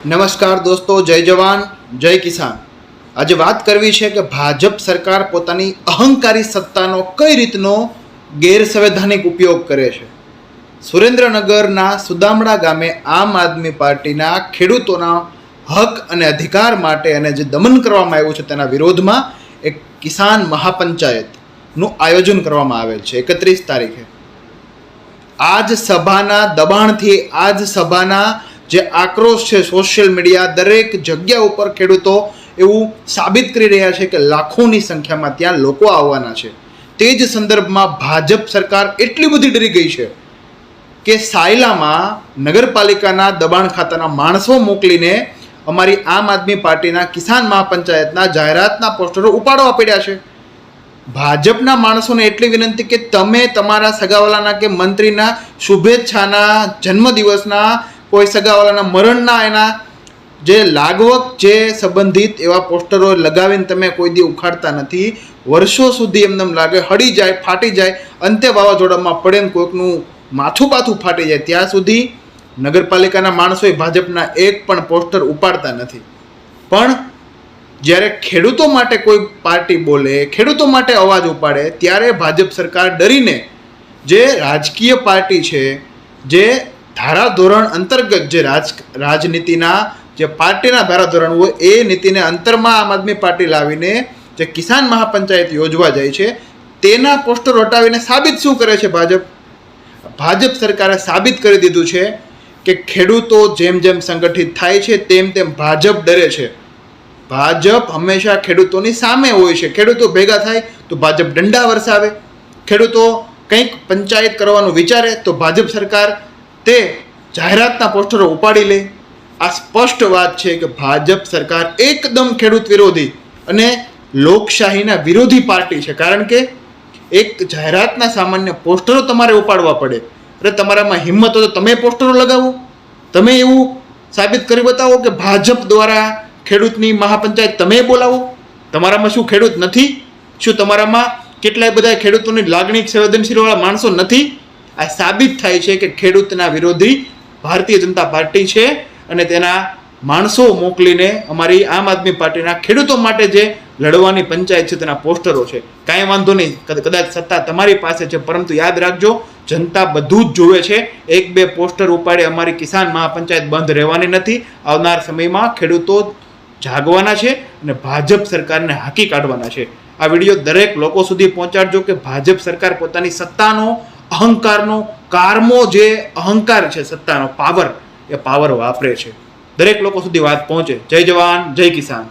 નમસ્કાર દોસ્તો, જય જવાન, જય કિસાન. આજે વાત કરવી છે કે ભાજપ સરકાર પોતાની અહંકારી સત્તાનો કઈ રીતનો ગેરસંવૈધાનિક ઉપયોગ કરે છે? સુરેન્દ્રનગરના સુદામડા ગામે આમ આદમી પાર્ટીના ખેડૂતોના હક અને અધિકાર માટે અને જે દમન કરવામાં આવ્યું છે તેના વિરોધમાં એક કિસાન મહાપંચાયતનું આયોજન કરવામાં આવેલ છે, એકત્રીસ તારીખે. આજ સભાના દબાણથી, આજ સભાના જે આક્રોશ છે સોશિયલ મીડિયા દરેક જગ્યા ઉપર ખેડૂતો એવું સાબિત કરી રહ્યા છે કે લાખોની સંખ્યામાં ત્યાં લોકો આવવાના છે. તે જ સંદર્ભમાં ભાજપ સરકાર એટલી બધી ડરી ગઈ છે કે સાયલામાં નગરપાલિકાના દબાણ ખાતાના માણસો મોકલીને અમારી આમ આદમી પાર્ટીના કિસાન મહાપંચાયતના જાહેરાતના પોસ્ટરો ઉપાડવા પડ્યા છે. ભાજપના માણસોને એટલી વિનંતી કે તમે તમારા સગાવાલાના કે મંત્રીના શુભેચ્છાના જન્મદિવસના કોઈ સગાવાલાના મરણના એના જે લાગવક જે સંબંધિત એવા પોસ્ટરો લગાવીને તમે કોઈ દી ઉખાડતા નથી. વર્ષો સુધી એમને એમ લાગે હળી જાય, ફાટી જાય, અંતે વાવાઝોડામાં પડે ને કોઈકનું માથું પાથું ફાટી જાય. ત્યાં સુધી નગરપાલિકાના માણસોએ ભાજપના એક પણ પોસ્ટર ઉપાડતા નથી. પણ જ્યારે ખેડૂતો માટે કોઈ પાર્ટી બોલે, ખેડૂતો માટે અવાજ ઉપાડે, ત્યારે ભાજપ સરકાર ડરીને જે રાજકીય પાર્ટી છે, જે ધારાધોરણ અંતર્ગત જે રાજ, રાજનીતિના જે પાર્ટીના ધારાધોરણ હોય, એ નીતિને અંતરમાં આમ આદમી પાર્ટી લાવીને જે કિસાન મહાપંચાયત યોજવા જાય છે, તેના પોસ્ટર હટાવીને સાબિત શું કરે છે ભાજપ? ભાજપ સરકારે સાબિત કરી દીધું છે કે ખેડૂતો જેમ જેમ સંગઠિત થાય છે, તેમ તેમ ભાજપ ડરે છે. ભાજપ હંમેશા ખેડૂતોની સામે હોય છે. ખેડૂતો ભેગા થાય તો ભાજપ દંડા વરસાવે. ખેડૂતો કંઈક પંચાયત કરવાનું વિચારે તો ભાજપ સરકાર તે જાહેરાતના પોસ્ટરો ઉપાડી લે. આ સ્પષ્ટ વાત છે કે ભાજપ સરકાર એકદમ ખેડૂત વિરોધી અને લોકશાહીના વિરોધી પાર્ટી છે. કારણ કે એક જાહેરાતના સામાન્ય પોસ્ટરો તમારે ઉપાડવા પડે. અરે તમારામાં હિંમત હોય તો તમે પોસ્ટરો લગાવો. તમે એવું સાબિત કરી બતાવો કે ભાજપ દ્વારા ખેડૂતની મહાપંચાયત તમે બોલાવો. તમારામાં શું ખેડૂત નથી? શું તમારામાં કેટલાય બધા ખેડૂતોની લાગણી સંવેદનશીલવાળા માણસો નથી? આ સાબિત થાય છે કે ખેડૂતના વિરોધી ભારતીય જનતા પાર્ટી છે અને તેના માણસો મોકલીને અમારી આમ આદમી પાર્ટીના ખેડૂતો માટે જે લડવાની પંચાયત છે તેના પોસ્ટરો છે. કાંઈ વાંધો નહીં. કદાચ સત્તા તમારી પાસે છે, પરંતુ યાદ રાખજો, જનતા બધું જ જોવે છે. એક બે પોસ્ટર ઉપાડે અમારી કિસાન મહાપંચાયત બંધ રહેવાની નથી. આવનાર સમયમાં ખેડૂતો જાગવાના છે અને ભાજપ સરકારને હાકી કાઢવાના છે. આ વીડિયો દરેક લોકો સુધી પહોંચાડજો કે ભાજપ સરકાર પોતાની સત્તાનો અહંકારનો કારમો જે અહંકાર છે, સત્તાનો પાવર એ પાવર વાપરે છે. દરેક લોકો સુધી વાત પહોંચે. જય જવાન, જય કિસાન.